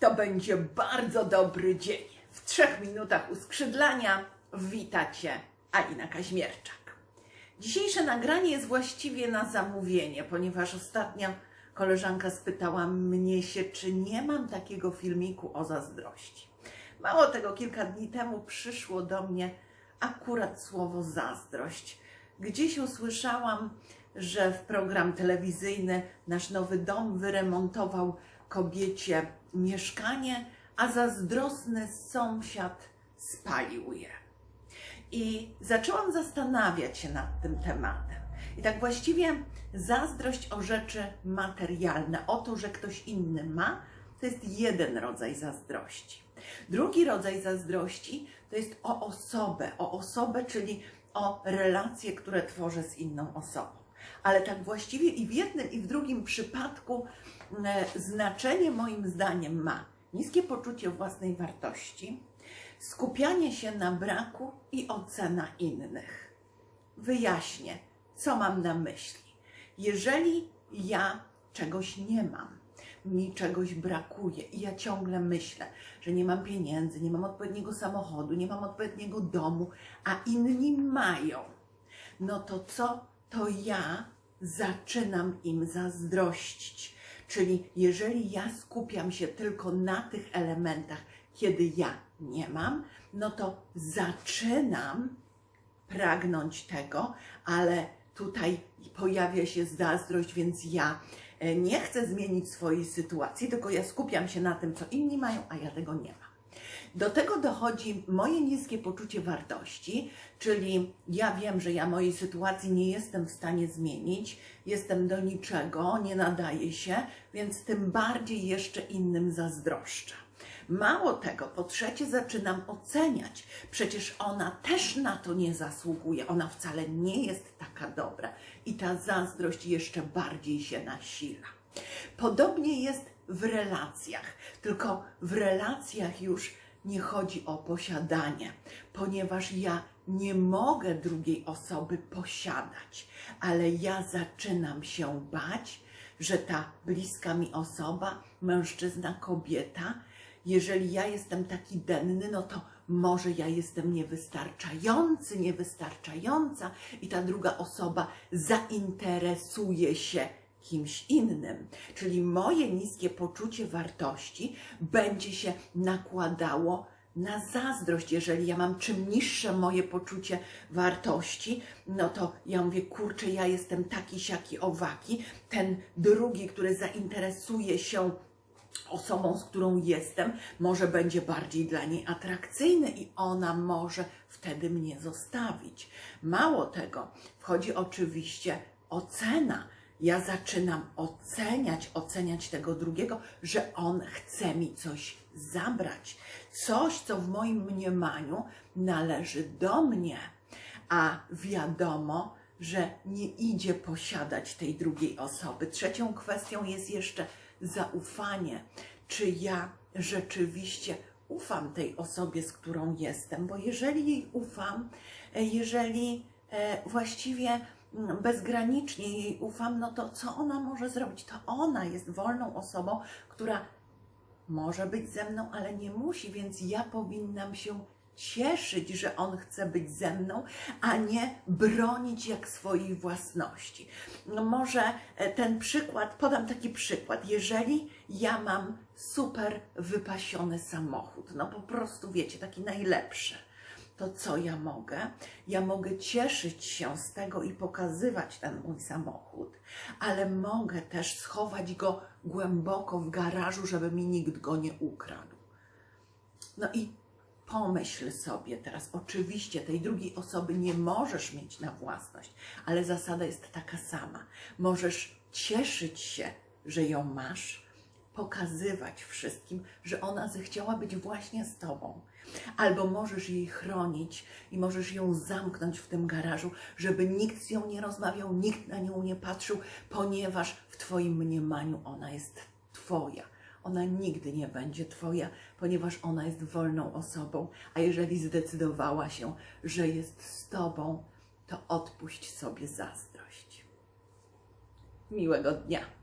to będzie bardzo dobry dzień. W trzech minutach uskrzydlania wita Cię Alina Kaźmierczak. Dzisiejsze nagranie jest właściwie na zamówienie, ponieważ ostatnio koleżanka spytała mnie się, czy nie mam takiego filmiku o zazdrości. Mało tego, kilka dni temu przyszło do mnie akurat słowo zazdrość. Gdzieś usłyszałam, że w program telewizyjny nasz nowy dom wyremontował kobiecie mieszkanie, a zazdrosny sąsiad spalił je. I zaczęłam zastanawiać się nad tym tematem. I tak właściwie zazdrość o rzeczy materialne, o to, że ktoś inny ma, to jest jeden rodzaj zazdrości. Drugi rodzaj zazdrości to jest o osobę, o osobę, czyli o relacje, które tworzę z inną osobą. Ale tak właściwie i w jednym, i w drugim przypadku e, znaczenie moim zdaniem ma niskie poczucie własnej wartości, skupianie się na braku i ocena innych. Wyjaśnię, co mam na myśli. Jeżeli ja czegoś nie mam, mi czegoś brakuje i ja ciągle myślę, że nie mam pieniędzy, nie mam odpowiedniego samochodu, nie mam odpowiedniego domu, a inni mają, no to co? To ja zaczynam im zazdrościć. Czyli jeżeli ja skupiam się tylko na tych elementach, kiedy ja nie mam, no to zaczynam pragnąć tego, ale tutaj pojawia się zazdrość, więc ja e, nie chcę zmienić swojej sytuacji, tylko ja skupiam się na tym, co inni mają, a ja tego nie mam. Do tego dochodzi moje niskie poczucie wartości, czyli ja wiem, że ja mojej sytuacji nie jestem w stanie zmienić, jestem do niczego, nie nadaję się, więc tym bardziej jeszcze innym zazdroszczę. Mało tego, po trzecie zaczynam oceniać. Przecież ona też na to nie zasługuje. Ona wcale nie jest taka dobra. I ta zazdrość jeszcze bardziej się nasila. Podobnie jest w relacjach, tylko w relacjach już nie chodzi o posiadanie, ponieważ ja nie mogę drugiej osoby posiadać, ale ja zaczynam się bać, że ta bliska mi osoba, mężczyzna, kobieta, jeżeli ja jestem taki denny, no to może ja jestem niewystarczający, niewystarczająca i ta druga osoba zainteresuje się kimś innym. Czyli moje niskie poczucie wartości będzie się nakładało na zazdrość. Jeżeli ja mam czym niższe moje poczucie wartości, no to ja mówię, kurczę, ja jestem taki, siaki, owaki. Ten drugi, który zainteresuje się osobą, z którą jestem, może będzie bardziej dla niej atrakcyjny i ona może wtedy mnie zostawić. Mało tego, wchodzi oczywiście ocena. Ja zaczynam oceniać, oceniać tego drugiego, że on chce mi coś zabrać. Coś, co w moim mniemaniu należy do mnie. A wiadomo, że nie idzie posiadać tej drugiej osoby. Trzecią kwestią jest jeszcze zaufanie. Czy ja rzeczywiście ufam tej osobie, z którą jestem? Bo jeżeli jej ufam, e, jeżeli e, właściwie bezgranicznie jej ufam, no to co ona może zrobić? To ona jest wolną osobą, która może być ze mną, ale nie musi, więc ja powinnam się cieszyć, że on chce być ze mną, a nie bronić jak swojej własności. No może e, ten przykład, podam taki przykład. Jeżeli ja mam super wypasiony samochód, no po prostu wiecie, taki najlepszy to co ja mogę? Ja mogę cieszyć się z tego i pokazywać ten mój samochód, ale mogę też schować go głęboko w garażu, żeby mi nikt go nie ukradł. No i pomyśl sobie teraz, oczywiście tej drugiej osoby nie możesz mieć na własność, ale zasada jest taka sama. Możesz cieszyć się, że ją masz, pokazywać wszystkim, że ona zechciała być właśnie z tobą. Albo możesz jej chronić i możesz ją zamknąć w tym garażu, żeby nikt z nią nie rozmawiał, nikt na nią nie patrzył, ponieważ w Twoim mniemaniu ona jest Twoja. Ona nigdy nie będzie Twoja, ponieważ ona jest wolną osobą, a jeżeli zdecydowała się, że jest z Tobą, to odpuść sobie zazdrość. Miłego dnia.